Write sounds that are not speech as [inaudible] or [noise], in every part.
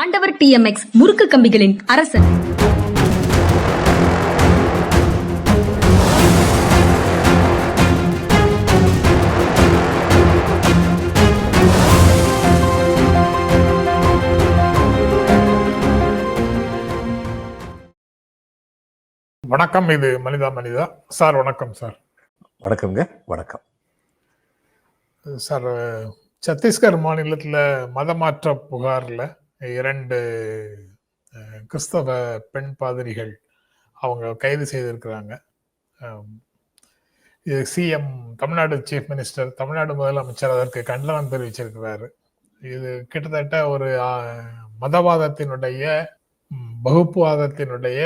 ஆண்டவர் டிஎம்எக்ஸ் முறுக்கு கம்பிகளின் அரசன். வணக்கம் இது மனிதா மனிதா. சார் வணக்கம் சார். வணக்கம்ங்க வணக்கம். சார் சத்தீஸ்கர் மாநிலத்தில் மதமாற்ற புகாரில் இரண்டு கிறிஸ்தவ பெண் பாதிரிகள் அவங்க கைது செய்திருக்கிறாங்க. இது CM Tamil Nadu chief minister Tamil Nadu முதலமைச்சர் அதற்கு கண்டனம் தெரிவிச்சிருக்கிறாரு. இது கிட்டத்தட்ட ஒரு மதவாதத்தினுடைய வகுப்புவாதத்தினுடைய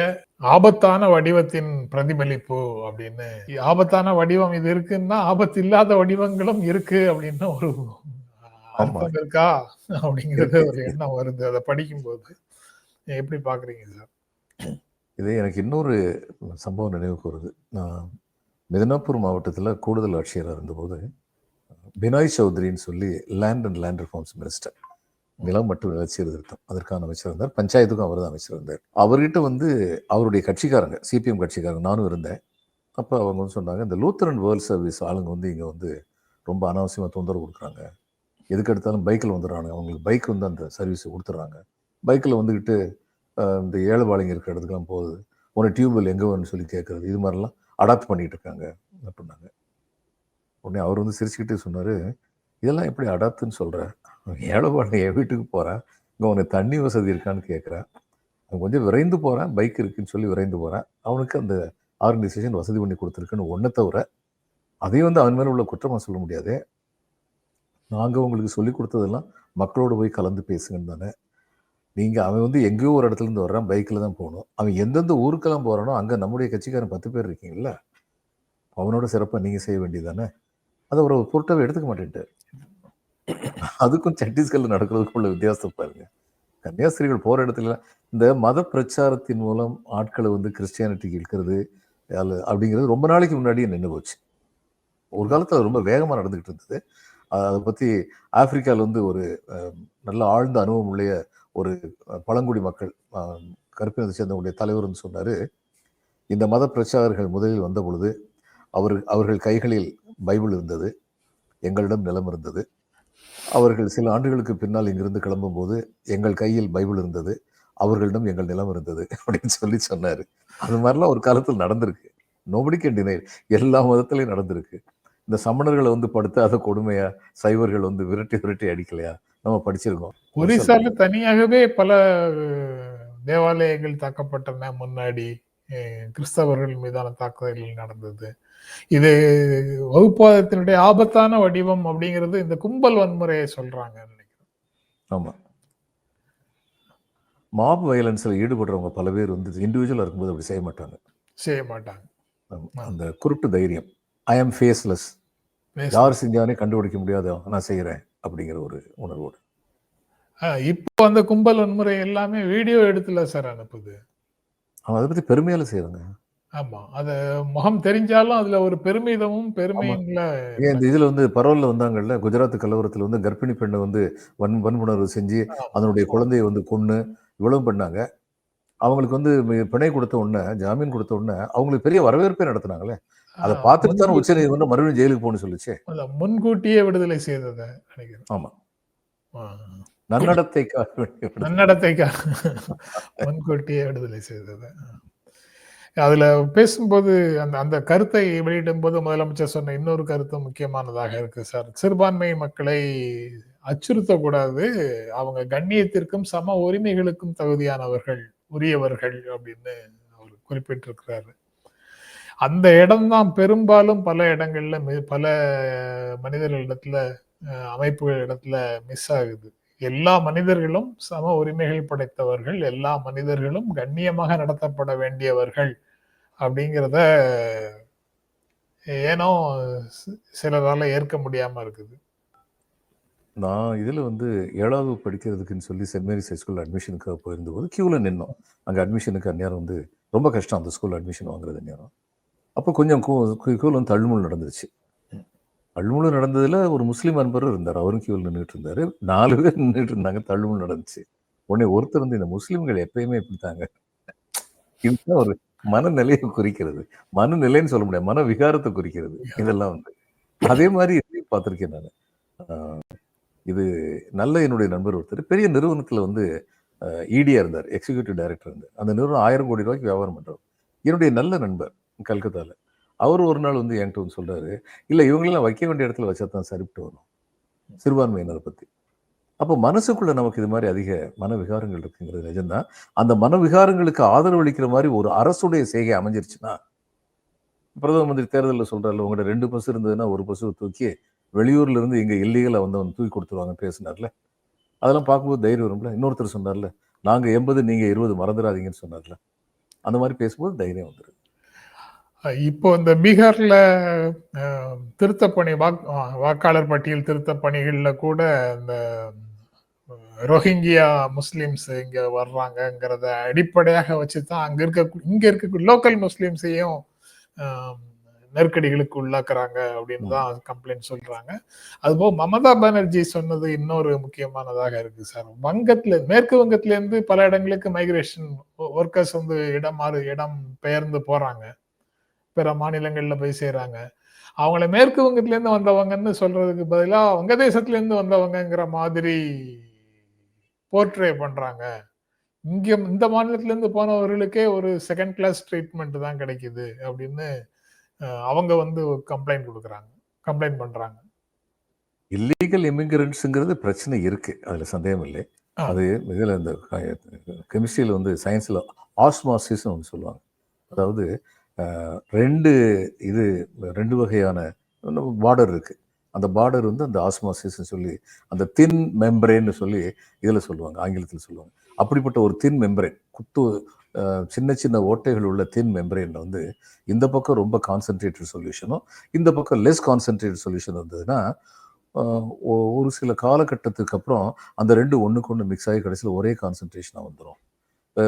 ஆபத்தான வடிவத்தின் பிரதிபலிப்பு அப்படின்னு ஆபத்தான வடிவம் இது இருக்குன்னா ஆபத்து இல்லாத வடிவங்களும் இருக்கு அப்படின்னு ஒரு அர்த்தம் இருக்கா அப்படிங்கிறது ஒரு எண்ணம் வருது. அதை படிக்கும்போது. எப்படி பாக்குறீங்க சார்? இது எனக்கு இன்னொரு சம்பவம் நினைவுக்கு வருது நான் மிதனாப்பூர் மாவட்டத்தில் கூடுதல் ஆட்சியராக இருந்தபோது பினாய் சௌத்ரின்னு சொல்லி land and land reforms minister நிலம் மற்றும் நில சீர்திருத்தம். அதற்கான அமைச்சர் இருந்தார். பஞ்சாயத்துக்கும் அவர் தான் அமைச்சர் இருந்தார். அவர்கிட்ட வந்து அவருடைய கட்சிக்காரங்க சிபிஎம் கட்சிக்காரங்க நானும் இருந்தேன். அப்போ அவங்க வந்து சொன்னாங்க இந்த லூத்தரன் வேர்ல்ட் சர்வீஸ் ஆளுங்க வந்து இங்கே வந்து ரொம்ப அனாவசியமாக தொந்தரவு கொடுக்குறாங்க. எதுக்கு எடுத்தாலும் பைக்கில் வந்துடுறாங்க அவங்களுக்கு பைக் வந்து அந்த சர்வீஸ் கொடுத்துட்றாங்க. பைக்கில் வந்துக்கிட்டு இந்த ஏழைபாளைங்க இருக்கிற இடத்துக்குலாம் போகுது. உன டியூப்வெல் எங்கே வரும்னு சொல்லி கேட்குறது. இது மாதிரிலாம் அடாப்ட் பண்ணிகிட்டு இருக்காங்க அப்படின்னாங்க. உடனே அவர் வந்து சிரிச்சுக்கிட்டே சொன்னார் இதெல்லாம் எப்படி அடாப்ட்னு சொல்கிற ஏழைபாளைங்க என் வீட்டுக்கு போகிறேன் இங்கே உனக்கு தண்ணி வசதி இருக்கான்னு கேட்குறேன் அவன் கொஞ்சம் விரைந்து போகிறேன் பைக் இருக்குன்னு சொல்லி விரைந்து போகிறேன் அவனுக்கு அந்த ஆர்கனைசேஷன் வசதி பண்ணி கொடுத்துருக்குன்னு ஒன்றை தவிர அதையும் வந்து அவன் மேலே உள்ள குற்றமாக சொல்ல முடியாது. நாங்கள் உங்களுக்கு சொல்லி கொடுத்ததெல்லாம் மக்களோட போய் கலந்து பேசுங்கன்னு தானே. நீங்கள் அவன் வந்து எங்கேயோ ஒரு இடத்துல இருந்து வர்றான் பைக்கில் தான் போகணும். அவன் எந்தெந்த ஊருக்கெல்லாம் போகிறானோ அங்கே நம்முடைய கட்சிக்காரன் பத்து பேர் இருக்கீங்கல்ல. அவனோட சிறப்பாக நீங்கள் செய்ய வேண்டியதானே அதை ஒரு பொருட்டாவே எடுத்துக்க மாட்டேன்ட்டு. அதுக்கும் சத்தீஸ்கரில் நடக்கிறதுக்குள்ள வித்தியாசம் பாருங்க. கன்னியாஸ்திரிகள் போகிற இடத்துல இந்த மத பிரச்சாரத்தின் மூலம் ஆட்களை வந்து கிறிஸ்டியானிட்டிக்கு இழுக்கிறது அப்படிங்கிறது ரொம்ப நாளைக்கு முன்னாடியே நின்று போச்சு. ஒரு காலத்தில் ரொம்ப வேகமாக நடந்துகிட்டு இருந்தது. அதை பற்றி ஆப்பிரிக்காவில் வந்து ஒரு நல்ல ஆழ்ந்த அனுபவம் உள்ள ஒரு பழங்குடி மக்கள் கருப்பினத்தை சேர்ந்தவங்களுடைய தலைவர் வந்து சொன்னார். இந்த மத பிரச்சாரர்கள் முதலில் வந்த பொழுது அவர் அவர்கள் கைகளில் பைபிள் இருந்தது. எங்களிடம் நிலம் இருந்தது. அவர்கள் சில ஆண்டுகளுக்கு பின்னால் இங்கிருந்து கிளம்பும்போது எங்கள் கையில் பைபிள் இருந்தது. அவர்களிடம் எங்கள் நிலம் இருந்தது அப்படின்னு சொல்லி சொன்னார். அது மாதிரிலாம் ஒரு காலத்தில் நடந்திருக்கு. நோபடி கேன் எல்லா மதத்திலையும் நடந்திருக்கு. இந்த சமணர்களை வந்து படுத்தாத கொடுமையா சைவர்கள் வந்து விரட்டி விரட்டி அடிக்கலையா? நம்ம படிச்சிருக்கோம். ஒரிசால தனியாகவே பல தேவாலயங்கள் தாக்கப்பட்டன முன்னாடி. கிறிஸ்தவர்கள் மீதான தாக்குதல்கள் நடந்தது. இது வகுப்புவாதத்தினுடைய ஆபத்தான வடிவம் அப்படிங்கிறது இந்த கும்பல் வன்முறையை சொல்றாங்க நினைக்கிறேன். ஆமா. மாப் வயலன்ஸில் ஈடுபடுறவங்க பல பேர் வந்து இண்டிவிஜுவலாக இருக்கும்போது அப்படி செய்ய மாட்டாங்க. செய்ய மாட்டாங்க. அந்த குருட்டு தைரியம். ஐ ஆம் ஃபேஸ்லெஸ் யார் செஞ்சானே கண்டுபிடிக்க முடியாத நான் செய்கிறேன் அப்படிங்கிற ஒரு உணர்வோடு. இப்போ அந்த கும்பல் வன்முறை எல்லாமே வீடியோ எடுத்துல சார் அனுப்புது. அவன் அதை பற்றி பெருமையால செய்கிறாங்க ஆமா அது முகம் தெரிஞ்சாலும் அதுல ஒரு பெருமிதமும் ஏன் இந்த இதில் வந்து பரவலில் வந்தாங்கல்ல குஜராத் கலவரத்தில் வந்து கர்ப்பிணி பெண்ணை வந்து வன் வன்புணர்வு செஞ்சு அதனுடைய குழந்தையை வந்து கொன்று இவ்வளவு பண்ணாங்க. அவங்களுக்கு வந்து பிணை கொடுத்த உடனே ஜாமீன் கொடுத்த உடனே அவங்களுக்கு பெரிய வரவேற்பே நடத்துனாங்களே. அதை பார்த்துட்டு தானே உச்ச நீதிமன்றம் மறுபடியும் ஜெயிலுக்கு போகணும்னு சொல்லுச்சு. முன்கூட்டியே விடுதலை செய்ததை நினைக்கிறேன். ஆமா. நன்னடத்தைக்காக. நன்னடத்தைக்காக முன்கூட்டியே விடுதலை செய்தது. அதுல பேசும்போது அந்த அந்த கருத்தை வெளியிடும் போது முதலமைச்சர் சொன்ன இன்னொரு கருத்து முக்கியமானதாக இருக்கு சார். சிறுபான்மை மக்களை அச்சுறுத்தக்கூடாது. அவங்க கண்ணியத்திற்கும் சம உரிமைகளுக்கும் தகுதியானவர்கள் உரியவர்கள் அப்படின்னு அவர் குறிப்பிட்டிருக்கிறாரு. அந்த இடம்தான் பெரும்பாலும் பல இடங்கள்ல மி- பல மனிதர்கள் இடத்துல அமைப்புகள் இடத்துல மிஸ் ஆகுது. எல்லா மனிதர்களும் சம உரிமைகள் படைத்தவர்கள் எல்லா மனிதர்களும் கண்ணியமாக நடத்தப்பட வேண்டியவர்கள் அப்படிங்கிறத ஏனோ சிலரால ஏற்க முடியாம இருக்குது. நான் இதில் வந்து ஏழாவது படிக்கிறதுக்குன்னு சொல்லி சென்ட் மேரிஸ் ஹை ஸ்கூல் அட்மிஷனுக்காக போயிருந்தபோது க்யூவில் நின்னோம். அங்கே அட்மிஷனுக்கு அந்நேரம் வந்து ரொம்ப கஷ்டம். அந்த ஸ்கூல் அட்மிஷன் வாங்குறது நேரம் அப்போ கொஞ்சம் வந்து தள்ளுமுள் நடந்துருச்சு தள்ளுமுள் நடந்ததில் ஒரு முஸ்லீம் அன்பரும் இருந்தார் அவரும் க்யூவில் நின்றுட்டு இருந்தார். நாலு பேர் நின்றுட்டு இருந்தாங்க தள்ளுமுள் நடந்துச்சு. உடனே ஒருத்தர் வந்து இந்த முஸ்லிம்கள் எப்பயுமே இப்படித்தாங்க. இதுதான் ஒரு மனநிலையை குறிக்கிறது. மனநிலைன்னு சொல்ல முடியாது மன விகாரத்தை குறிக்கிறது. இதெல்லாம் வந்து. அதே மாதிரி இதையும் பார்த்திருக்கேன் நான். இது நல்ல என்னுடைய நண்பர் ஒருத்தர் பெரிய நிறுவனத்துல வந்து இடியா இருந்தார் எக்ஸிக்யூட்டிவ் டைரக்டர் இருந்தார் அந்த நிறுவனம் ஆயிரம் கோடி ரூபாய்க்கு வியாபாரம் பண்றவர். என்னுடைய நல்ல நண்பர். கல்கத்தாவில் அவர் ஒரு நாள் வந்து என்கிட்ட வந்து சொல்கிறாரு இல்லை இவங்களெல்லாம் வைக்க வேண்டிய இடத்துல வச்சா தான் சரிப்பட்டு வரும் சிறுபான்மையினரை பற்றி அப்போ மனசுக்குள்ளே நமக்கு இது மாதிரி அதிக மன விகாரங்கள் இருக்குங்கிறது நிஜம்தான் அந்த மன விகாரங்களுக்கு ஆதரவு அளிக்கிற மாதிரி ஒரு அரசுடைய செய்கை அமைஞ்சிருச்சுன்னா பிரதம மந்திரி தேர்தலில் சொல்றாருல உங்கள்கிட்ட ரெண்டு பஸ் இருந்ததுன்னா ஒரு பஸ் தூக்கி வெளியூர்ல இருந்து இங்க வந்து வந்து தூக்கி கொடுத்துருவாங்க பேசினார்ல? அதெல்லாம் பார்க்கும்போது தைரியம் வரும்ல. இன்னொருத்தர் சொன்னார்ல நாங்கள் எண்பது நீங்கள் இருபது மறந்துடாதீங்கன்னு சொன்னார்ல. அந்த மாதிரி பேசும்போது தைரியம் வந்துருது. இப்போ இந்த பீகார்ல அஹ், திருத்தப் பணி வாக் வாக்காளர் பட்டியல் திருத்தப் பணிகள்ல கூட இந்த ரோஹிங்கியா முஸ்லிம்ஸ் இங்க வர்றாங்கங்கிறத அடிப்படையாக வச்சு தான் அங்க இருக்க இங்க இருக்க லோக்கல் முஸ்லிம்ஸையும் நெருக்கடிகளுக்கு உள்ளாக்குறாங்க அப்படின்னு தான் கம்ப்ளைண்ட் சொல்றாங்க. அதுபோக மமதா பானர்ஜி சொன்னது இன்னொரு முக்கியமானதாக இருக்கு சார். வங்கத்துல மேற்கு வங்கத்துல இருந்து பல இடங்களுக்கு மைக்ரேஷன் ஒர்க்கர்ஸ் வந்து இடம் மாறு இடம் பெயர்ந்து போறாங்க. பிற மாநிலங்கள்ல போய் செய்றாங்க அவங்கள மேற்கு வங்கத்துல இருந்து வந்தவங்கன்னு சொல்றதுக்கு பதிலா வங்கதேசத்துல இருந்து வந்தவங்கங்கிற மாதிரி போர்ட்ரே பண்றாங்க. இங்க இந்த மாநிலத்துல இருந்து போனவர்களுக்கே ஒரு செகண்ட் கிளாஸ் ட்ரீட்மெண்ட் தான் கிடைக்குது அப்படின்னு அவங்க வந்து கம்ப்ளைண்ட் கொடுக்குறாங்க. கம்ப்ளைண்ட் பண்றாங்க. இல்லீகல் இமிகிரண்ட்ஸுங்கிறது பிரச்சனை இருக்கு. அதுல சந்தேகம் இல்லை. அது இதுல இந்த கெமிஸ்ட்ரியில வந்து சயின்ஸ்ல ஆஸ்மாசிஸ் ஒன்று சொல்லுவாங்க. அதாவது ரெண்டு இது ரெண்டு வகையான பார்டர் இருக்குது அந்த பார்டர் வந்து அந்த ஆஸ்மாசிஸ்ன்னு சொல்லி அந்த தின் மெம்பரேன்னு சொல்லி இதில் சொல்லுவாங்க ஆங்கிலத்தில் சொல்லுவாங்க. அப்படிப்பட்ட ஒரு தின் மெம்பரேன் குத்து சின்ன சின்ன ஓட்டைகள் உள்ள தின் மெம்பரேன் வந்து இந்த பக்கம் ரொம்ப கான்சென்ட்ரேட்டட் சொல்யூஷனும் இந்த பக்கம் லெஸ் கான்சென்ட்ரேட்டட் சொல்யூஷன் இருந்ததுன்னா ஒரு சில காலகட்டத்துக்கு அப்புறம் அந்த ரெண்டு ஒன்றுக்கு ஒன்று மிக்ஸ் ஆகி கடைசியில் ஒரே கான்சன்ட்ரேஷனாக வந்துடும்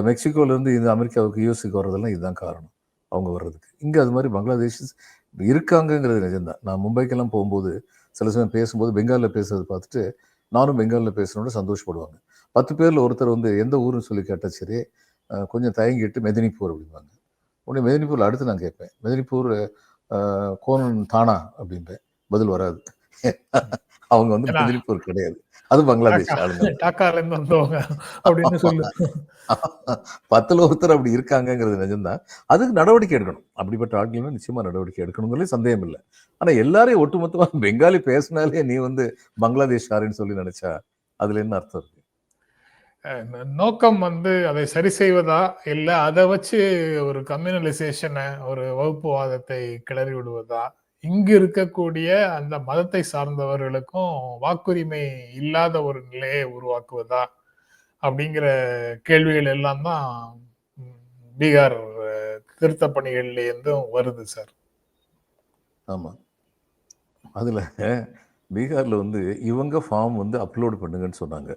மெக்சிகோலேருந்து இந்த அமெரிக்காவுக்கு யூஎஸ்க்கு வர்றதெல்லாம் இதுதான் காரணம். அவங்க வர்றதுக்கு. இங்கே அது மாதிரி பங்களாதேஷ் இருக்காங்கங்கிறது நிஜம்தான். நான் மும்பைக்கெல்லாம் போகும்போது சில சமயம் பேசும்போது பெங்காலில் பேசுறதை பார்த்துட்டு நானும் பெங்காலில் பேசுனோட சந்தோஷப்படுவாங்க. பத்து பேரில் ஒருத்தர் வந்து எந்த ஊருன்னு சொல்லி கேட்டால் சரி கொஞ்சம் தயங்கிட்டு மெதினிப்பூர் அப்படிம்பாங்க. உடனே மெதினிப்பூரில் அடுத்து நான் கேட்பேன் மெதினிப்பூர் கோணன் கோனன் தானா? அப்படின்பேன் பதில் வராது. அவங்க வந்து மெதினிப்பூர் கிடையாது. அது பங்களாதேஷ் ஆளுங்க. [laughs] டாக்கால இருந்து வந்தவங்க அப்படின்னு சொல்லு. [laughs] பத்துல ஒருத்தர் அப்படி இருக்காங்கங்கிறது நிஜம்தான். அதுக்கு நடவடிக்கை எடுக்கணும். அப்படிப்பட்ட ஆட்களும் நிச்சயமா நடவடிக்கை எடுக்கணுங்கிறது சந்தேகம் இல்லை. ஆனா எல்லாரையும் ஒட்டுமொத்தமா [laughs] பெங்காலி பேசினாலே நீ வந்து பங்களாதேஷ் ஆருன்னு சொல்லி நினைச்சா அதுல என்ன அர்த்தம் இருக்கு? நோக்கம் வந்து அதை சரி செய்வதா இல்ல அதை வச்சு ஒரு கம்யூனலைசேஷனை ஒரு வகுப்புவாதத்தை கிளறி விடுவதா? இங்கு இருக்கக்கூடிய அந்த மதத்தை சார்ந்தவர்களுக்கும் வாக்குரிமை இல்லாத ஒரு நிலையை உருவாக்குவதா அப்படிங்கிற கேள்விகள் எல்லாம் தான் பீகார் அஹ், திருத்தப் பணிகள்ல இருந்தும் வருது சார். ஆமா. அதுல பீகார்ல வந்து இவங்க ஃபார்ம் வந்து அப்லோட் பண்ணுங்கன்னு சொன்னாங்க.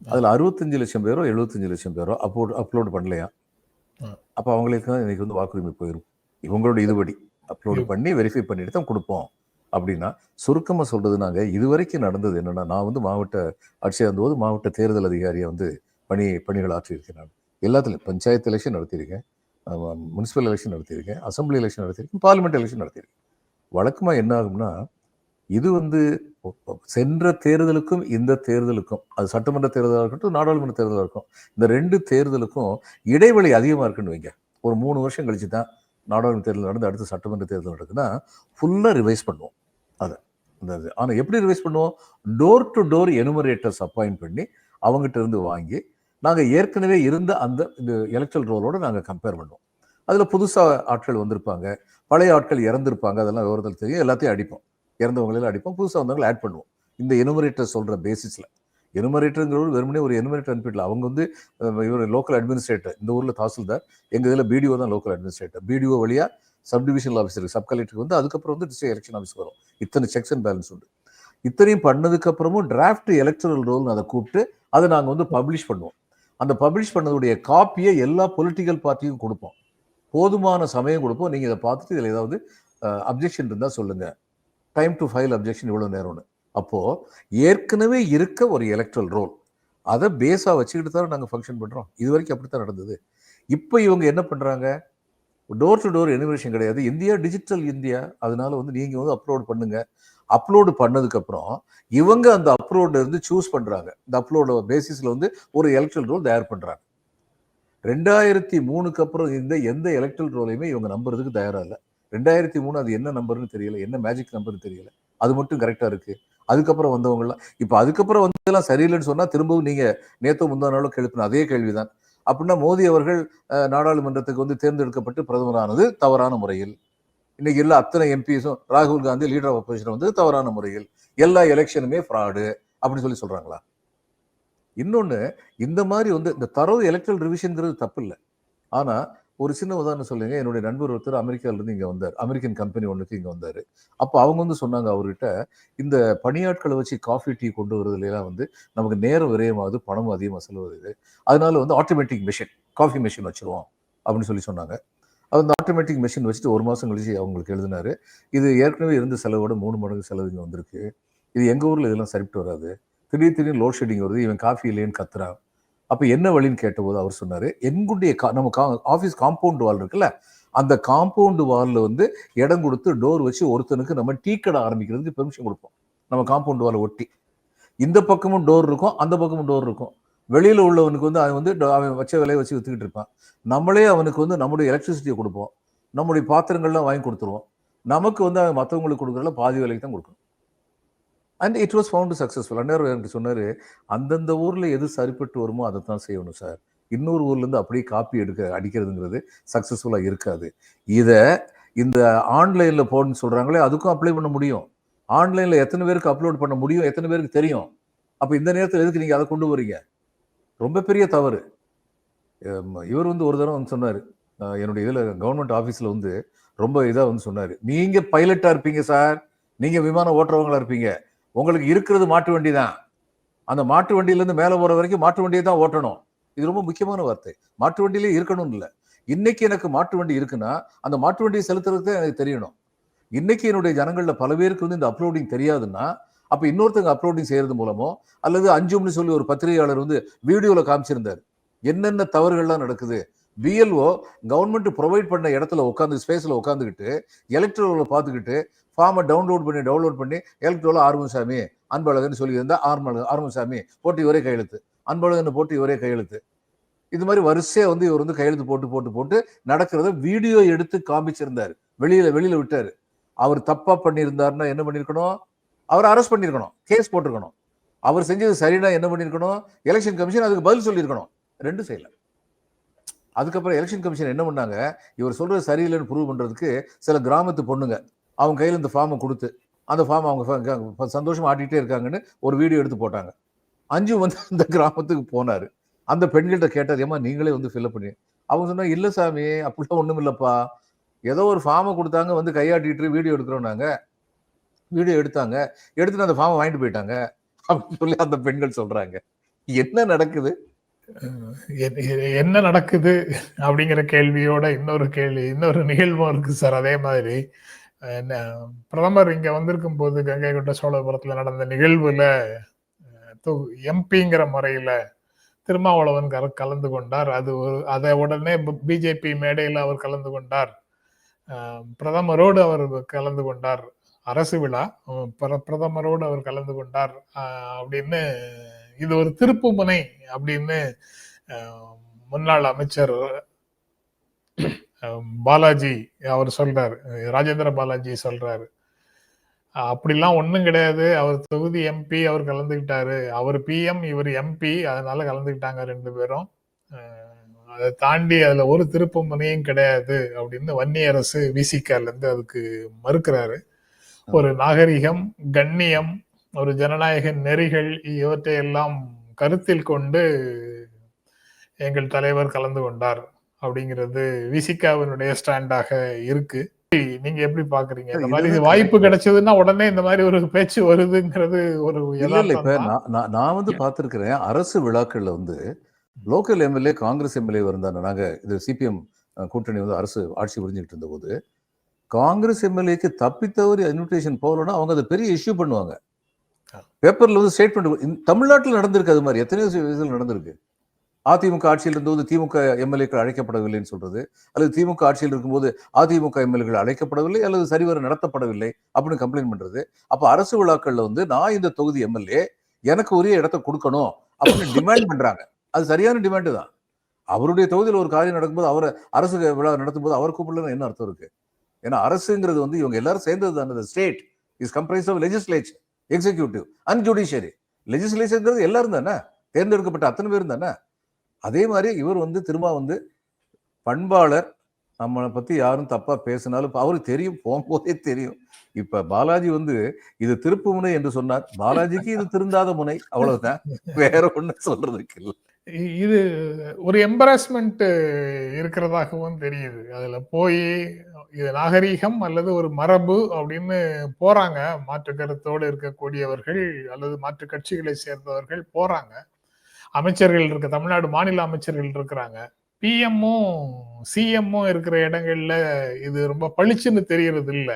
அதுல அறுபத்தஞ்சு லட்சம் பேரோ எழுபத்தஞ்சு லட்சம் பேரோ அப்லோட் அப்லோட் பண்ணலையா. அப்ப அவங்களுக்கு தான் இன்னைக்கு வந்து வாக்குரிமை போயிடும் இவங்களோட இதுபடி. அப்லோடு பண்ணி வெரிஃபை பண்ணிட்டு தான் கொடுப்போம். அப்படின்னா சுருக்கமா சொல்றது நாங்க இதுவரைக்கும் நடந்தது என்னன்னா நான் வந்து மாவட்ட ஆட்சியர் இருந்தபோது மாவட்ட தேர்தல் அதிகாரியை வந்து பணி பணிகள் ஆற்றியிருக்கேன் நான். எல்லாத்துலையும் பஞ்சாயத்து எலெக்ஷன் நடத்தியிருக்கேன் முனிசிபல் எலெக்ஷன் நடத்தியிருக்கேன் அசம்பிளி எலெக்ஷன் நடத்தியிருக்கேன் பார்லிமெண்ட் எலெக்ஷன் நடத்தியிருக்கேன். வழக்கமா என்ன ஆகும்னா இது வந்து சென்ற தேர்தலுக்கும் இந்த தேர்தலுக்கும் அது சட்டமன்ற தேர்தலாக இருக்கட்டும் நாடாளுமன்ற தேர்தலாக இருக்கும் இந்த ரெண்டு தேர்தலுக்கும் இடைவெளி அதிகமாக இருக்குன்னு வைங்க. ஒரு மூணு வருஷம் கழிச்சு தான் நாடாளுமன்ற தேர்தல் நடந்து அடுத்து சட்டமன்ற தேர்தல் நடக்குதுன்னா ஃபுல்லாக ரிவைஸ் பண்ணுவோம் அதை. அந்த ஆனால் எப்படி ரிவைஸ் பண்ணுவோம்? Door to door enumerators appoint பண்ணி அவங்ககிட்ட இருந்து வாங்கி நாங்கள் ஏற்கனவே இருந்த அந்த இந்த எலக்ட்ரல் ரோலோடு நாங்கள் கம்பேர் பண்ணுவோம். அதில் புதுசாக ஆட்கள் வந்திருப்பாங்க பழைய ஆட்கள் இறந்துருப்பாங்க அதெல்லாம் விவரத்தில் தெரியும். எல்லாத்தையும் அடிப்போம். இறந்தவங்களெல்லாம் அடிப்போம். புதுசாக வந்தவங்களை ஆட் பண்ணுவோம். இந்த எனுமரேட்டர் சொல்கிற பேசிஸில் எனுமரேட்டருங்கிறவர் வெறுமனே ஒரு எனுமரேட்டர் அனுப்பிடல. அவங்க வந்து இவர் லோக்கல் அட்மினிஸ்ட்ரேட்டர் இந்த ஊரில் தாசில்தார். எங்கள் இதில் பிடிஓ தான் லோக்கல் அட்மினிஸ்ட்ரேட்டர் பிடிஓ வழியாக சப் டிவிஷனல் ஆஃபீஸருக்கு சப் கலெக்டருக்கு வந்து அதுக்கப்புறம் வந்து டிஸ்ட்ரிக்ட் எலெக்ஷன் ஆஃபீஸ் வரும். இத்தனை செக்ஸ் அண்ட் பேலன்ஸ் உண்டு. இத்தனையும் பண்ணதுக்கப்புறமும் டிராஃப்ட் எலக்ட்ரல் ரோல்னு அதை கூப்பிட்டு அதை நாங்கள் வந்து பப்ளிஷ் பண்ணுவோம். அந்த பப்ளிஷ் பண்ணதுடைய காப்பியை எல்லா பொலிட்டிக்கல் பார்ட்டியும் கொடுப்போம். போதுமான சமயம் கொடுப்போம். நீங்கள் இதை பார்த்துட்டு இதில் ஏதாவது அப்ஜெக்ஷன் இருந்தால் சொல்லுங்க. டைம் டு ஃபைல் அப்ஜெக்ஷன் இவ்வளோ நேரம்னு. அப்போது ஏற்கனவே இருக்க ஒரு எலக்ட்ரல் ரோல் அதை பேஸாக வச்சுக்கிட்டு தான் நாங்கள் ஃபங்க்ஷன் பண்ணுறோம் இது வரைக்கும் அப்படி தான் நடந்தது. இப்போ இவங்க என்ன பண்ணுறாங்க டோர் டு டோர் எனிமரேஷன் கிடையாது. India digital India. அதனால வந்து நீங்கள் வந்து அப்லோட் பண்ணுங்க. அப்லோடு பண்ணதுக்கப்புறம் இவங்க அந்த அப்லோட்ல இருந்து சூஸ் பண்ணுறாங்க இந்த அப்லோட பேசிஸில் வந்து ஒரு எலக்ட்ரல் ரோல் தயார் பண்ணுறாங்க ரெண்டாயிரத்தி மூணுக்கு அப்புறம் இந்த எந்த எலக்ட்ரல் ரோலையுமே இவங்க நம்புறதுக்கு தயாராக இல்லை. ரெண்டாயிரத்தி மூணு அது என்ன நம்பர்னு தெரியல. என்ன மேஜிக் நம்பர்னு தெரியல. அது மட்டும் கரெக்டாக இருக்குது அதுக்கப்புறம் வந்தவங்கலாம் இப்போ அதுக்கப்புறம் வந்ததெல்லாம் சரியில்லைன்னு சொன்னா திரும்பவும் நீங்க நேத்தோ முந்தா நாளும் எழுப்பின அதே கேள்விதான். அப்படின்னா மோடி அவர்கள் அஹ், நாடாளுமன்றத்துக்கு வந்து தேர்ந்தெடுக்கப்பட்டு பிரதமரானது தவறான முறையில். இன்னைக்கு எல்லா அத்தனை எம்பிஸும் ராகுல் காந்தி லீடர் ஆஃப் அப்போசிஷன் வந்து தவறான முறையில். எல்லா எலெக்ஷனுமே ஃப்ராடு அப்படின்னு சொல்லி சொல்றாங்களா? இன்னொன்னு இந்த மாதிரி வந்து இந்த தரவு எலக்ட்ரல் ரிவிஷன்ங்கிறது தப்பு இல்லை ஆனா ஒரு சின்ன உதாரணம் சொல்லுங்க. என்னுடைய நண்பர் ஒருத்தர் அமெரிக்கால இருந்து இங்க வந்தார். அமெரிக்கன் கம்பெனி ஒன்றுக்கு இங்க வந்தார். அப்போ அவங்க வந்து சொன்னாங்க அவர்கிட்ட இந்த பணியாட்களை வச்சு காஃபி டீ கொண்டு வரதுல எல்லாம் வந்து நமக்கு நேரம் விரயமாகுது பணமும் அதிகமாக செலவுது அதனால வந்து ஆட்டோமேட்டிக் மிஷின் காஃபி மிஷின் வச்சிருவோம். அப்படின்னு சொல்லி சொன்னாங்க. அது அந்த ஆட்டோமேட்டிக் மிஷின் வச்சுட்டு ஒரு மாதம் கழிச்சு அவங்களுக்கு எழுதினாரு. இது ஏற்கனவே இருந்த செலவோட மூணு மடங்கு செலவு இங்கே வந்திருக்கு. இது எங்கள் ஊரில் இதெல்லாம் சரிப்பட்டு வராது. திடீர் திடீர்னு லோட் ஷெட்டிங் வருது. இவன் காஃபி இல்லைன்னு கத்துறான். அப்போ என்ன வழின்னு கேட்டபோது அவர் சொன்னார் எங்களுடைய கா- நம்ம கா ஆஃபீஸ் காம்பவுண்ட் வால் இருக்குல்ல அந்த காம்பவுண்டு வாலில் வந்து இடம் கொடுத்து டோர் வச்சு ஒருத்தனுக்கு நம்ம டீ கடை ஆரம்பிக்கிறதுக்கு பெர்மிஷன் கொடுப்போம். நம்ம காம்பவுண்டு வாலை ஒட்டி. இந்த பக்கமும் டோர் இருக்கும் அந்த பக்கமும் டோர் இருக்கும். வெளியில் உள்ளவனுக்கு வந்து அவன் வந்து ட- அவன் வச்ச விலையை வச்சு விற்றுக்கிட்டு இருப்பான். நம்மளே அவனுக்கு வந்து நம்முடைய எலக்ட்ரிசிட்டியை கொடுப்போம். நம்முடைய பாத்திரங்கள்லாம் வாங்கி கொடுத்துருவோம். நமக்கு வந்து அவன் மற்றவங்களுக்கு கொடுக்குறதுல பாதி விலைக்கு தான் கொடுக்கணும். And it was found successful அண்ணர் எனக்கு சொன்னார் அந்தந்த ஊரில் எது சரிப்பட்டு வருமோ அதை தான் செய்யணும் சார். இன்னொரு ஊர்லேருந்து அப்படியே காப்பி எடுக்க அடிக்கிறதுங்கிறது சக்ஸஸ்ஃபுல்லாக இருக்காது. இதை இந்த ஆன்லைனில் போடணும்னு சொல்கிறாங்களே அதுக்கும் அப்ளை பண்ண முடியும். ஆன்லைனில் எத்தனை பேருக்கு அப்லோட் பண்ண முடியும் எத்தனை பேருக்கு தெரியும்? அப்போ இந்த நேரத்தில் எதுக்கு நீங்கள் அதை கொண்டு வரீங்க? ரொம்ப பெரிய தவறு. இவர் வந்து ஒரு தடவை வந்து சொன்னார் என்னுடைய இதில் கவர்மெண்ட் ஆஃபீஸில் வந்து ரொம்ப இதாக வந்து சொன்னார். நீங்கள் பைலட்டாக இருப்பீங்க சார். நீங்கள் விமானம் ஓட்டுறவங்களா இருப்பீங்க. உங்களுக்கு இருக்கிறது மாட்டு வண்டி தான். அந்த மாட்டு வண்டியிலேருந்து மேலே போகிற வரைக்கும் மாட்டு வண்டியை தான் ஓட்டணும். இது ரொம்ப முக்கியமான வார்த்தை. மாட்டு வண்டியிலே இருக்கணும்னு இல்லை. இன்னைக்கு எனக்கு மாட்டு வண்டி இருக்குன்னா அந்த மாட்டு வண்டியை செலுத்துறதுக்கு தான் எனக்கு தெரியணும். இன்னைக்கு என்னுடைய ஜனங்களில் பல பேருக்கு வந்து இந்த அப்லோடிங் தெரியாதுன்னா அப்போ இன்னொருத்தங்க அப்லோடிங் செய்கிறது மூலமோ அல்லது அஞ்சும்னு சொல்லி ஒரு பத்திரிகையாளர் வந்து வீடியோவில் காமிச்சிருந்தார். என்னென்ன தவறுகள்லாம் நடக்குது? பிஎல்ஓ கவர்மெண்ட் ப்ரொவைட் பண்ண இடத்துல உட்காந்து ஸ்பேஸில் உட்காந்துக்கிட்டு எலக்ட்ரோல பார்த்துக்கிட்டு ஃபார்மை டவுன்லோட் பண்ணி டவுன்லோட் பண்ணி எலக்ட்ரோவில் ஆர்வசாமி அன்பழகன் சொல்லியிருந்தா ஆர்மல ஆர்மசாமி போட்டு இவரே கையெழுத்து. அன்பழகன் போட்டு இவரே கையெழுத்து. இது மாதிரி வரிசையாக வந்து இவர் வந்து கையெழுத்து போட்டு போட்டு போட்டு நடக்கிறத வீடியோ எடுத்து காமிச்சிருந்தார். வெளியில் வெளியில் விட்டார். அவர் தப்பாக பண்ணியிருந்தாருன்னா என்ன பண்ணியிருக்கணும்? அவர் அரெஸ்ட் பண்ணியிருக்கணும். கேஸ் போட்டிருக்கணும். அவர் செஞ்சது சரினா என்ன பண்ணியிருக்கணும்? எலெக்ஷன் கமிஷன் அதுக்கு பதில் சொல்லியிருக்கணும். ரெண்டும் செய்யல அதுக்கப்புறம் எலெக்ஷன் கமிஷன் என்ன பண்ணாங்க? இவர் சொல்றது சரியில்லைன்னு ப்ரூவ் பண்ணுறதுக்கு சில கிராமத்து பொண்ணுங்க அவங்க கையில் இந்த ஃபார்மை கொடுத்து அந்த ஃபார்ம் அவங்க சந்தோஷமாக ஆட்டிகிட்டே இருக்காங்கன்னு ஒரு வீடியோ எடுத்து போட்டாங்க. அஞ்சு வந்து [laughs] அந்த கிராமத்துக்கு போனார். அந்த பெண்கள்கிட்ட கேட்டார் ஏமா நீங்களே வந்து ஃபில்அப் பண்ணி அவங்க சொன்னால் இல்லை சாமி அப்படிலாம் ஒன்றும் இல்லைப்பா. ஏதோ ஒரு ஃபார்மை கொடுத்தாங்க வந்து கையாட்டிட்டு வீடியோ எடுக்கிறோம் நாங்கள் வீடியோ எடுத்தாங்க. எடுத்துட்டு அந்த ஃபார்மை வாங்கிட்டு போயிட்டாங்க. அப்படின்னு சொல்லி அந்த பெண்கள் சொல்கிறாங்க என்ன நடக்குது? என்ன நடக்குது அப்படிங்கிற கேள்வியோட இன்னொரு கேள்வி இன்னொரு நிகழ்வும் இருக்கு சார். அதே மாதிரி என்ன, பிரதமர் இங்க வந்திருக்கும் போது கங்கை கொண்ட சோழபுரத்துல நடந்த நிகழ்வுல எம்பிங்கிற முறையில திருமாவளவன் கல- கலந்து கொண்டார். அது ஒரு அதை உடனே பிஜேபி மேடையில் அவர் கலந்து கொண்டார். பிரதமரோடு அவர் கலந்து கொண்டார். அரசு விழா பிர- பிரதமரோடு அவர் கலந்து கொண்டார். அப்படின்னு இது ஒரு திருப்பு முனை அப்படின்னு முன்னாள் அமைச்சர் பாலாஜி அவர் சொல்றாரு. ராஜேந்திர பாலாஜி சொல்றாரு. அப்படிலாம் ஒண்ணும் கிடையாது. அவர் தொகுதி எம்பி அவர் கலந்துக்கிட்டாரு. அவர் பிஎம் இவர் எம்பி அதனால கலந்துக்கிட்டாங்க ரெண்டு பேரும். அதை தாண்டி அதுல ஒரு திருப்பு முனையும் கிடையாது அப்படின்னு வன்னி அரசு விசிகால இருந்து அதுக்கு மறுக்கிறாரு. ஒரு நாகரிகம் கண்ணியம் ஒரு ஜனநாயக நெறிகள் இவற்றை எல்லாம் கருத்தில் கொண்டு எங்கள் தலைவர் கலந்து கொண்டார். அப்படிங்கிறது விசிகாவினுடைய ஸ்டாண்டாக இருக்கு. நீங்க எப்படி பாக்குறீங்க? இந்த மாதிரி வாய்ப்பு. கிடைச்சதுன்னா உடனே இந்த மாதிரி ஒரு பேச்சு வருதுங்கிறது ஒரு இல்ல இல்ல இப்ப. நான் நான் நான் வந்து பார்த்திருக்கிறேன் அரசு விழாக்கள்ல வந்து லோக்கல் எம்எல்ஏ காங்கிரஸ் எம்எல்ஏ இருந்தாங்க நாங்க இது சிபிஎம் கூட்டணி வந்து அரசு ஆட்சி புரிஞ்சுக்கிட்டு இருந்த போது காங்கிரஸ் எம்எல்ஏக்கு தப்பி தவறி இன்விடேஷன் போகலன்னா அவங்க அதை பெரிய இஷ்யூ பண்ணுவாங்க. பேப்பர்ல வந்து ஸ்டேட்மெண்ட் தமிழ்நாட்டில் நடந்திருக்கு அது மாதிரி எத்தனையோ விஷயங்கள் நடந்திருக்கு. அதிமுக ஆட்சியில் இருந்தபோது திமுக எம்எல்ஏக்கள் அழைக்கப்படவில்லைன்னு சொல்றது. அல்லது திமுக ஆட்சியில் இருக்கும்போது அதிமுக எம்எல்ஏக்கள் அழைக்கப்படவில்லை அல்லது சரிவர நடத்தப்படவில்லை அப்படின்னு கம்ப்ளைண்ட் பண்றது. அப்ப அரசு விழாக்கள்ல வந்து நான் இந்த தொகுதி எம்எல்ஏ எனக்கு உரிய இடத்த கொடுக்கணும் அப்படின்னு டிமாண்ட் பண்றாங்க. அது சரியான டிமாண்டு தான். அவருடைய தொகுதியில் ஒரு காரியம் நடக்கும்போது அவரை அரசு விழா நடத்தும் போது அவர் கூப்பிடலன்னு என்ன அர்த்தம் இருக்கு? ஏன்னா அரசுங்கிறது வந்து இவங்க எல்லாரும் சேர்ந்தது தானே state is comprise of legislature executive and judiciary லெஜிஸ்லேச்சர்ங்கிறது எல்லாரும் தானே? தேர்ந்தெடுக்கப்பட்ட அத்தனை பேரும் தானே? அதே மாதிரி இவர் வந்து திரும்ப வந்து பண்பாளர். நம்மளை பத்தி யாரும் தப்பா பேசினாலும் இப்போ அவருக்கு தெரியும் போகும்போதே தெரியும். இப்ப பாலாஜி வந்து இது திருப்பு முனை என்று சொன்னார். பாலாஜிக்கு இது திருந்தாத முனை அவ்வளவுதான். வேற ஒண்ணு சொல்றதுக்கு இல்லை. இது ஒரு எம்பராஸ்மெண்ட் இருக்கிறதாகவும் தெரியுது. அதுல போய் இது நாகரீகம் அல்லது ஒரு மரபு அப்படின்னு போறாங்க. மாற்று கருத்தோடு இருக்கக்கூடியவர்கள் அல்லது மாற்று கட்சிகளை சேர்ந்தவர்கள் போறாங்க. அமைச்சர்கள் இருக்க தமிழ்நாடு மாநில அமைச்சர்கள் இருக்கிறாங்க. பிஎம்மும் சிஎம்மும் இருக்கிற இடங்கள்ல இது ரொம்ப பளிச்சுன்னு தெரியறது இல்ல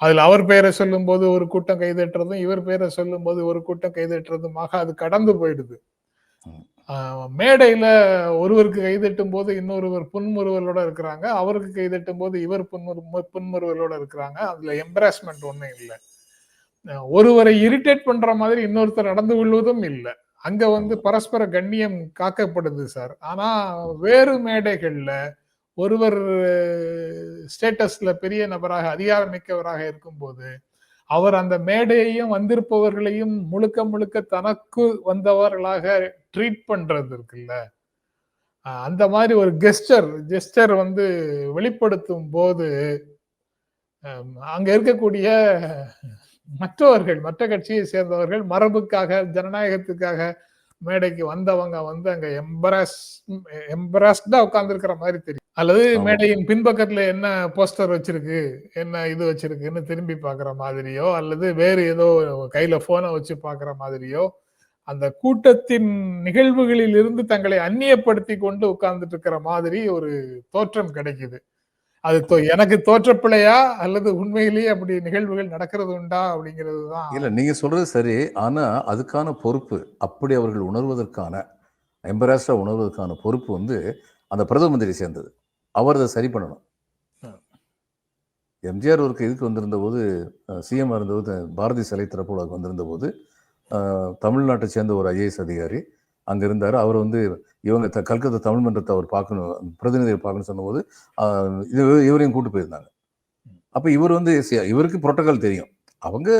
அதுல அவர் பெயரை சொல்லும்போது ஒரு கூட்டம் கைதட்டுறதும் இவர் பெயரை சொல்லும்போது ஒரு கூட்டம் கைதட்டுறதுமாக அது கடந்து போயிடுது. மேடையில ஒருவருக்கு கைதட்டும் போது இன்னொருவர் புன்முறுவலோட இருக்கிறாங்க. அவருக்கு கைதட்டும் போது இவர் புன்முறு புன்முறுவலோட இருக்கிறாங்க. அதுல எம்பராஸ்மெண்ட் ஒண்ணும் இல்லை. ஒருவரை இரிட்டேட் பண்ற மாதிரி இன்னொருத்தர் நடந்து கொள்வதும் இல்லை. அங்க வந்து பரஸ்பர கண்ணியம் காக்கப்படுது சார். ஆனா வேறு மேடைகள்ல ஒருவர் ஸ்டேட்டஸ்ல பெரிய நபராக அதிகாரமிக்கவராக இருக்கும்போது அவர் அந்த மேடையையும் வந்திருப்பவர்களையும் முழுக்க முழுக்க தனக்கு வந்தவர்களாக ட்ரீட் பண்றது இருக்குல்ல. அந்த மாதிரி ஒரு கெஸ்டர் ஜெஸ்டர் வந்து வெளிப்படுத்தும் போது அங்க இருக்கக்கூடிய மற்றவர்கள் மற்ற கட்சியை சேர்ந்தவர்கள் மரபுக்காக ஜனநாயகத்துக்காக மேடைக்கு வந்தவங்க வந்து அங்க எம்பராஸ் எம்பராஸ்டா உட்கார்ந்துருக்கிற மாதிரி தெரியும் அல்லது. மேடையின் பின்பக்கத்துல என்ன போஸ்டர் வச்சிருக்கு என்ன இது வச்சிருக்குன்னு திரும்பி பார்க்குற மாதிரியோ அல்லது வேறு ஏதோ கையில போனை வச்சு பார்க்குற மாதிரியோ அந்த கூட்டத்தின் நிகழ்வுகளில் இருந்து தங்களை அந்நியப்படுத்தி கொண்டு உட்கார்ந்துட்டு இருக்கிற மாதிரி ஒரு தோற்றம் கிடைக்குது அது எனக்கு தோற்றப்பிழையா அல்லது உண்மையிலேயே அப்படி நிகழ்வுகள் நடக்கிறது உண்டா அப்படிங்கிறது தான் இல்ல நீங்க சொல்றது சரி. ஆனா அதுக்கான பொறுப்பு அப்படி அவர்கள் உணர்வதற்கான எம்பராஸ்டா உணர்வதற்கான பொறுப்பு வந்து அந்த பிரதம மந்திரி சேர்ந்தது. அவர் அதை சரி பண்ணணும். எம்ஜிஆர் ஒருக்கு இதுக்கு வந்திருந்த போது சிஎம் இருந்தபோது பாரதி சிலை திறப்பு விழாவுக்கு வந்திருந்த போது தமிழ்நாட்டை சேர்ந்த ஒரு ஐஏஎஸ் அதிகாரி அங்கே இருந்தார் அவர் வந்து இவங்க த- கல்கத்தா தமிழ் மன்றத்தை அவர் பார்க்கணும் பிரதிநிதியை பார்க்கணும்னு சொன்னபோது இது இவரையும் கூட்டு போயிருந்தாங்க. அப்போ இவர் வந்து இவருக்கு புரோட்டோக்கால் தெரியும். அவங்க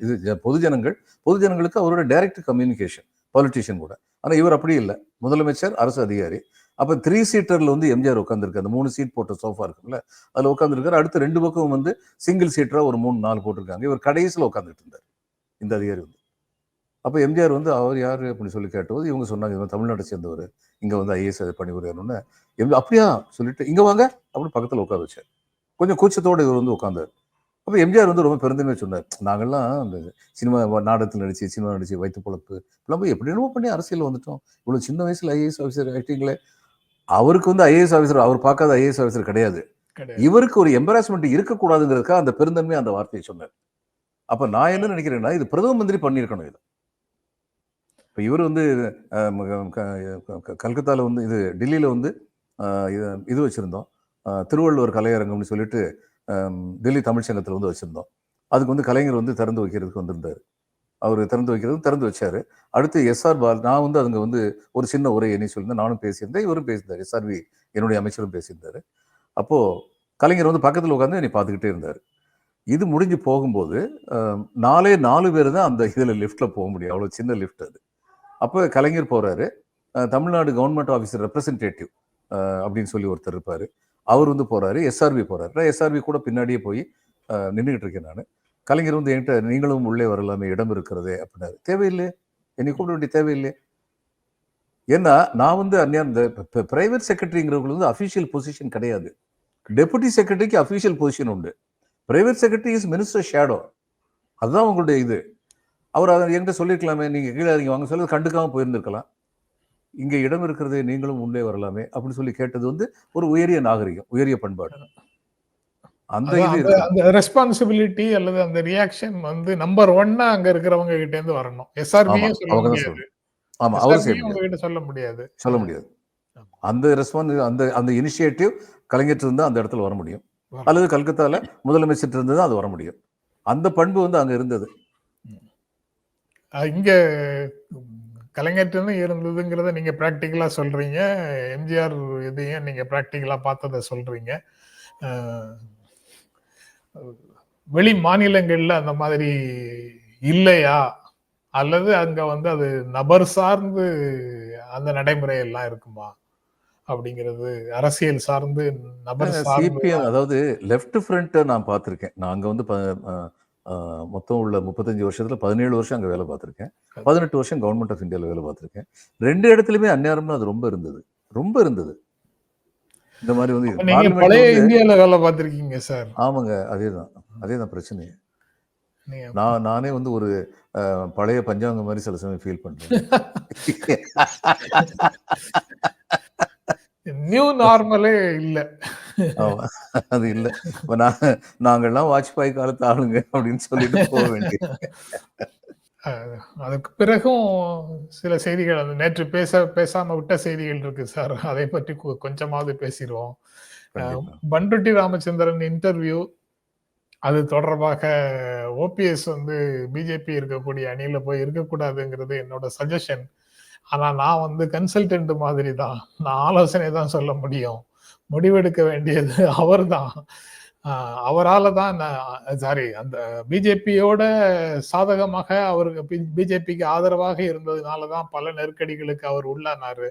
இது பொதுஜனங்கள் பொதுஜனங்களுக்கு அவரோட டைரக்ட் கம்யூனிகேஷன் பாலிட்டிஷியன் கூட. ஆனால் இவர் அப்படி இல்லை. முதலமைச்சர் அரசு அதிகாரி. அப்போ த்ரீ சீட்டரில் வந்து எம்ஜிஆர் உட்காந்துருக்கு அந்த மூணு சீட் போட்ட சோஃபா இருக்குல்ல அதில் உட்காந்துருக்காரு அடுத்து ரெண்டு பக்கம் வந்து சிங்கிள் சீட்டராக ஒரு மூணு நாலு போட்டிருக்காங்க. இவர் கடைசியில் உட்காந்துட்டு இருந்தார். இந்த அதிகாரி வந்து. அப்ப எம்ஜிஆர் வந்து அவர் யாரு? அப்படின்னு சொல்லி கேட்டபோது இவங்க சொன்னாங்க இவங்க தமிழ்நாட்டை சேர்ந்தவர். இங்க வந்து ஐஏஎஸ் பணிபுரியணும்னு. எம் அப்படியா? சொல்லிட்டு இங்க வாங்க அப்படின்னு பக்கத்துல உட்கார வச்சார். கொஞ்சம் கூச்சத்தோட இவர் வந்து உட்காந்தார் அப்ப எம்ஜிஆர் வந்து ரொம்ப பெருந்தன்மை சொன்னார். நாங்கெல்லாம் அந்த சினிமா நாடகத்தில் நடிச்சு சினிமா நடிச்சு வைத்து பொழப்பு. இப்பெல்லாம் போய் எப்படி என்னமோ பண்ணி அரசியல் வந்துட்டோம். இவ்வளவு சின்ன வயசுல ஐஏஎஸ் ஆஃபீஸர் ஆயிட்டீங்களே. அவருக்கு வந்து ஐஏஎஸ் ஆஃபீஸர் அவர் பார்க்காத ஐஏஎஸ் ஆஃபீஸர் கிடையாது. கிடையாது. இவருக்கு ஒரு எம்பராஸ்மெண்ட் இருக்கக்கூடாதுங்கிறதுக்காக அந்த பெருந்தன்மை அந்த வார்த்தையை சொன்னார். அப்ப நான் என்ன நினைக்கிறேன்னா இது பிரதம மந்திரி பண்ணியிருக்கணும் இது. இப்போ இவர் வந்து கல்கத்தாவில் க- வந்து இது டெல்லியில் வந்து இது- வச்சுருந்தோம். திருவள்ளுவர் கலையரங்கம்னு சொல்லிட்டு டெல்லி தமிழ் தமிழ்ச்சங்கத்தில் வந்து வச்சுருந்தோம். அதுக்கு வந்து கலைஞர் வந்து திறந்து வைக்கிறதுக்கு வந்திருந்தார். அவர் திறந்து வைக்கிறது திறந்து வச்சார். அடுத்து எஸ்ஆர் பால் நான் வந்து அதுங்க வந்து ஒரு சின்ன உரை என்ன சொல்லியிருந்தேன். நானும் பேசியிருந்தேன் இவரும் பேசியிருந்தார். எஸ்ஆர்வி என்னுடைய அமைச்சரும் பேசியிருந்தாரு. அப்போது கலைஞர் வந்து பக்கத்தில் உட்காந்து என்னை பார்த்துக்கிட்டே இருந்தார். இது முடிஞ்சு போகும்போது நாலே நாலு பேர் தான் அந்த இதில் லிஃப்ட்டில் போக முடியும். அவ்வளோ சின்ன லிஃப்ட் அது. அப்போ கலைஞர் போகிறாரு தமிழ்நாடு கவர்மெண்ட் ஆஃபீஸர் ரெப்ரசன்டேட்டிவ் அப்படின்னு சொல்லி ஒருத்தர் இருப்பார். அவர் வந்து போகிறாரு எஸ்ஆர்பி போகிறாரு நான் எஸ்ஆர்பி கூட பின்னாடியே போய் நின்றுக்கிட்டு இருக்கேன் நான். கலைஞர் வந்து என்கிட்ட நீங்களும் உள்ளே வரலாமே இடம் இருக்கிறதே அப்படின்னாரு. தேவையில்லை. என்னை கூப்பிட வேண்டிய தேவையில்லை. ஏன்னா நான் வந்து அந்நியா இந்த பிரைவேட் செக்ரட்டரிங்கிறவங்களுக்கு வந்து அஃபிஷியல் பொசிஷன் கிடையாது. டெபுட்டி செக்ரட்டரிக்கு அஃபிஷியல் பொசிஷன் உண்டு. Private secretary is minister shadow அதுதான் உங்களுடைய இது. அவர் அதை என்கிட்ட சொல்லியிருக்கலாமே நீங்க கீழே நீங்க வாங்க சொல்லி கண்டுக்காம போயிருந்திருக்கலாம். இங்க இடம் இருக்கிறது நீங்களும் உள்ளே வரலாமே அப்படின்னு சொல்லி கேட்டது வந்து ஒரு உயரிய நாகரிகம் உயரிய பண்பாடு. அந்த இது அந்த ரெஸ்பான்சிபிலிட்டி அல்லது அந்த ரியாக்ஷன் வந்து நம்பர் ஒன்னா அங்க இருக்கிறவங்க கிட்ட இருந்து வரணும் எஸ்ஆர்பியும் ஆமா சொல்ல முடியாது. ஆமா சொல்ல முடியாது. சொல்ல முடியாது. அந்த ரெஸ்பான்ஸ் அந்த அந்த இனிஷியேட்டிவ் கலைஞர் இருந்தா அந்த இடத்துல வர முடியும். அல்லது கல்கத்தால முதலமைச்சர் இருந்தது அது வர முடியும். அந்த பண்பு வந்து அங்க இருந்தது. இங்க கலைஞர்னு இருந்ததுங்கிறத நீங்க பிராக்டிக்கலா சொல்றீங்க. எம்ஜிஆர் இதையும் நீங்க பிராக்டிக்கலா பார்த்ததை சொல்றீங்க. அஹ் வெளி மாநிலங்கள்ல அந்த மாதிரி இல்லையா? அல்லது அங்க வந்து அது நபர் சார்ந்து அந்த நடைமுறை எல்லாம் இருக்குமா? அப்படிங்கிறது அரசியல் சார்ந்து நபர் சார்ந்து அதாவது லெஃப்ட் ஃப்ரண்ட்டை நான் பார்த்துருக்கேன். நான் அங்கே வந்து மொத்தம் உள்ள முப்பத்தஞ்சு வருஷத்துல பதினேழு வருஷம் அங்கே வேலை பார்த்துருக்கேன். பதினெட்டு வருஷம் கவர்மெண்ட் ஆஃப் இந்தியாவில் வேலை பார்த்துருக்கேன். ரெண்டு இடத்துலையுமே அந்நேரம்னு அது ரொம்ப இருந்தது. ரொம்ப இருந்தது. இந்த மாதிரி வந்து பழைய இந்தியால வேலை பார்த்திருக்கீங்க சார். ஆமாங்க அதே தான் அதே தான் பிரச்சனை நான் நானே வந்து ஒரு பழைய பஞ்சாங்க மாதிரி சில சமயம் ஃபீல் பண்றேன். [laughs] நியூ நார்மலே இல்ல. அது இல்ல. இப்ப நான் நாங்கெல்லாம் வாஜ்பாய் காலத்து ஆளுங்க அப்படின்னு சொல்லிட்டு போக வேண்டியது. அஹ் அதுக்கு பிறகும் சில செய்திகள் அந்த நேற்று பேச பேசாம விட்ட செய்திகள் இருக்கு சார். அதை பற்றி கொஞ்சமாவது பேசிடுவோம். பண்ருட்டி ராமச்சந்திரன் இன்டர்வியூ அது தொடர்பாக ஓபிஎஸ் வந்து பிஜேபி இருக்கக்கூடிய அணியில போய் இருக்கக்கூடாதுங்கிறது என்னோட சஜஷன் ஆனா நான் வந்து கன்சல்டன்ட் மாதிரி தான். நான் ஆலோசனை தான் சொல்ல முடியும். முடிவெடுக்க வேண்டியது [laughs] அவர்தான். தான் அவரால் தான் சாரி அந்த பிஜேபியோட சாதகமாக அவருக்கு பிஜேபிக்கு ஆதரவாக இருந்ததுனால தான் பல நெருக்கடிகளுக்கு அவர் உள்ளானார்.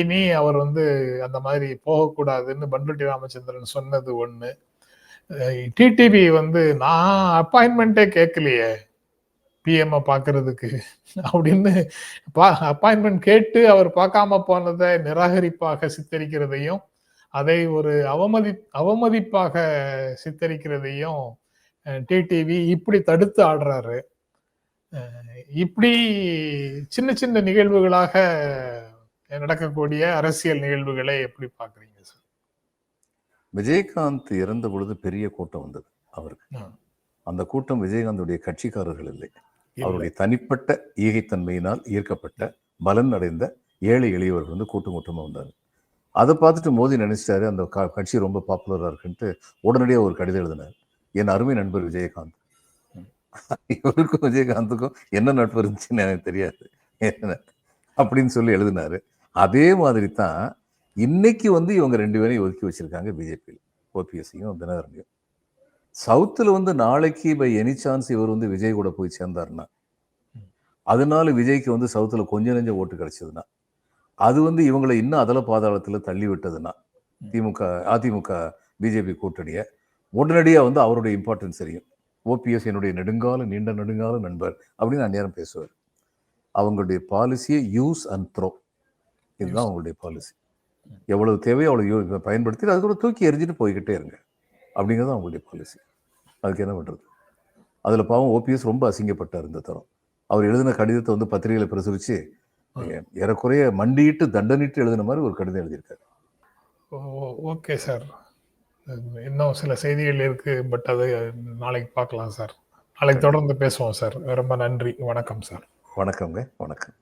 இனி அவர் வந்து அந்த மாதிரி போகக்கூடாதுன்னு பண்ருட்டி ராமச்சந்திரன் சொன்னது ஒன்று டிடிவி வந்து நான் அப்பாயின்மெண்ட்டே கேட்கலையே பிஎம் பாக்குறதுக்கு அப்படின்னு அப்பாயின்மெண்ட் கேட்டு அவர் பார்க்காம போனதை நிராகரிப்பாக சித்தரிக்கிறதையும் அதை ஒரு அவமதி அவமதிப்பாக சித்தரிக்கிறதையும் டிடிவி இப்படி தடுத்து ஆடுறாரு. இப்படி சின்ன சின்ன நிகழ்வுகளாக நடக்கக்கூடிய அரசியல் நிகழ்வுகளை எப்படி பாக்குறீங்க சார்? விஜயகாந்த் இறந்த பொழுது பெரிய கூட்டம் வந்தது அவருக்கு. அந்த கூட்டம் விஜயகாந்துடைய கட்சிக்காரர்கள் இல்லை. அவருடைய தனிப்பட்ட ஈகைத்தன்மையினால் ஈர்க்கப்பட்ட பலன் அடைந்த ஏழை எளியவர்கள் வந்து கூட்டம் கூட்டமா வந்தாங்க. அதை பார்த்துட்டு மோடி நினைச்சிட்டாரு. அந்த க- கட்சி ரொம்ப பாப்புலரா இருக்குன்ட்டு உடனடியாக ஒரு கடிதம் எழுதினார். என் அருமை நண்பர் விஜயகாந்த். இவருக்கும் விஜயகாந்துக்கும் என்ன நட்பு இருந்துச்சுன்னு எனக்கு தெரியாது. அப்படின்னு சொல்லி எழுதினாரு. அதே மாதிரி தான் இன்னைக்கு வந்து இவங்க ரெண்டு பேரையும் ஒதுக்கி வச்சிருக்காங்க பிஜேபியில் ஓபிஎஸ்சியும் தினகரனையும். சவுத்தில் வந்து நாளைக்கு பை எனி சான்ஸ் இவர் வந்து விஜய் கூட போய் சேர்ந்தாருன்னா அதனால விஜய்க்கு வந்து சவுத்தில் கொஞ்சம் நெஞ்ச ஓட்டு கிடைச்சதுன்னா அது வந்து இவங்களை இன்னும் அதல பாதாளத்தில் தள்ளி விட்டதுன்னா திமுக அதிமுக பிஜேபி கூட்டணியை உடனடியாக வந்து அவருடைய இம்பார்ட்டன்ஸ் தெரியும். ஓபிஎஸ் என்னுடைய நெடுங்கால நீண்ட நெடுங்கால நண்பர் அப்படின்னு அந்நேரம் பேசுவார் அவங்களுடைய பாலிசியை யூஸ் அண்ட் த்ரோ இதுதான் அவங்களுடைய பாலிசி எவ்வளவு தேவையோ அவ்வளவு யூ- பயன்படுத்தி அது கூட தூக்கி எறிஞ்சிட்டு போய்கிட்டே இருங்க. அப்படிங்கிறது அவங்களுடைய பாலிசி அதுக்கு என்ன பண்றது? அதுல பாவம் ஓபிஎஸ் ரொம்ப அசிங்கப்பட்டார் இந்த தரம். அவர் எழுதின கடிதத்தை வந்து பத்திரிகையில பிரசுரிச்சு ஏறக்குறைய மண்டியிட்டு தண்டனிட்டு எழுதின மாதிரி ஒரு கடிதம் எழுதியிருக்காரு. Okay sir. இன்னும் சில செய்திகள் இருக்கு பட் அது நாளைக்கு பார்க்கலாம் சார். நாளைக்கு தொடர்ந்து பேசுவோம் சார். ரொம்ப நன்றி. வணக்கம் சார். வணக்கங்க வணக்கம்.